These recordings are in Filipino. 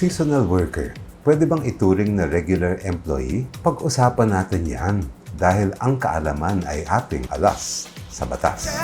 Seasonal worker, pwede bang ituring na regular employee? Pag-usapan natin yan dahil ang kaalaman ay ating alas sa batas.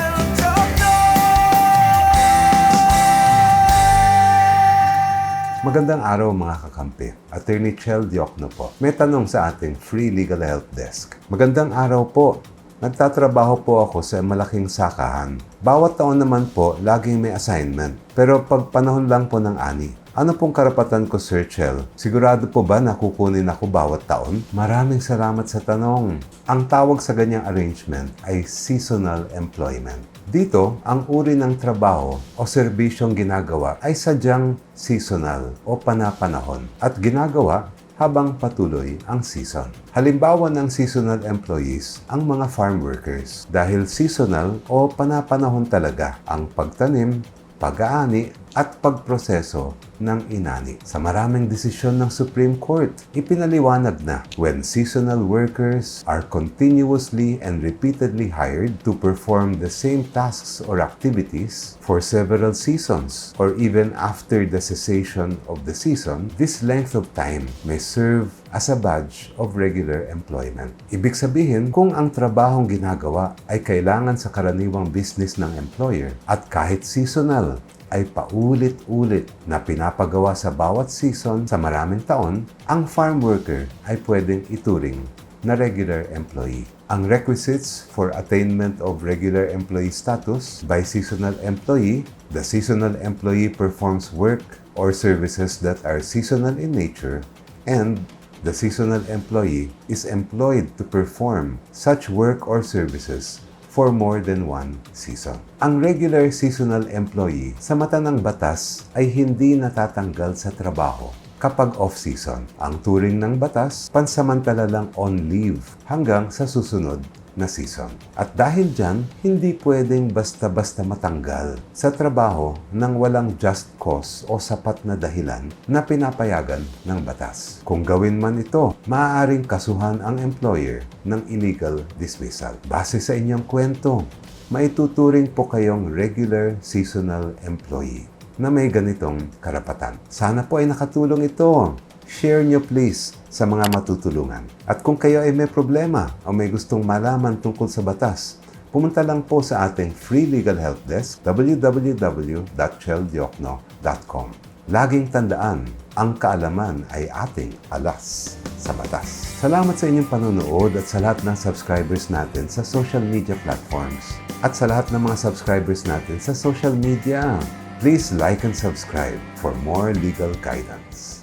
Magandang araw mga kakampi. Attorney Chel Diokno po. May tanong sa ating Free Legal Help Desk. Magandang araw po. Nagtatrabaho po ako sa malaking sakahan. Bawat taon naman po, laging may assignment. Pero pag panahon lang po ng ani, ano pong karapatan ko, Sir Chel? Sigurado po ba na kukunin ako bawat taon? Maraming salamat sa tanong. Ang tawag sa ganyang arrangement ay seasonal employment. Dito, ang uri ng trabaho o serbisyong ginagawa ay sadyang seasonal o panapanahon at ginagawa habang patuloy ang season. Halimbawa ng seasonal employees ang mga farm workers dahil seasonal o panapanahon talaga ang pagtanim, pag-aani at pagproseso ng inani. Sa maraming desisyon ng Supreme Court, ipinaliwanag na when seasonal workers are continuously and repeatedly hired to perform the same tasks or activities for several seasons or even after the cessation of the season, this length of time may serve as a badge of regular employment. Ibig sabihin, kung ang trabahong ginagawa ay kailangan sa karaniwang business ng employer at kahit seasonal, ay paulit-ulit na pinapagawa sa bawat season sa maraming taon, ang farm worker ay pwedeng ituring na regular employee. Ang requisites for attainment of regular employee status by seasonal employee, the seasonal employee performs work or services that are seasonal in nature and the seasonal employee is employed to perform such work or services for more than one season. Ang regular seasonal employee sa mata ng batas ay hindi natatanggal sa trabaho kapag off-season. Ang turing ng batas, pansamantala lang on leave hanggang sa susunod na season. At dahil dyan, hindi pwedeng basta-basta matanggal sa trabaho nang walang just cause o sapat na dahilan na pinapayagan ng batas. Kung gawin man ito, maaaring kasuhan ang employer ng illegal dismissal. Base sa inyong kwento, maituturing po kayong regular seasonal employee na may ganitong karapatan. Sana po ay nakatulong ito. Share nyo please sa mga matutulungan. At kung kayo ay may problema o may gustong malaman tungkol sa batas, pumunta lang po sa ating free legal help desk www.cheldiokno.com. Laging tandaan, ang kaalaman ay ating alas sa batas. Salamat sa inyong panonood at sa lahat ng subscribers natin sa social media platforms at sa lahat ng mga subscribers natin sa social media. Please like and subscribe for more legal guidance.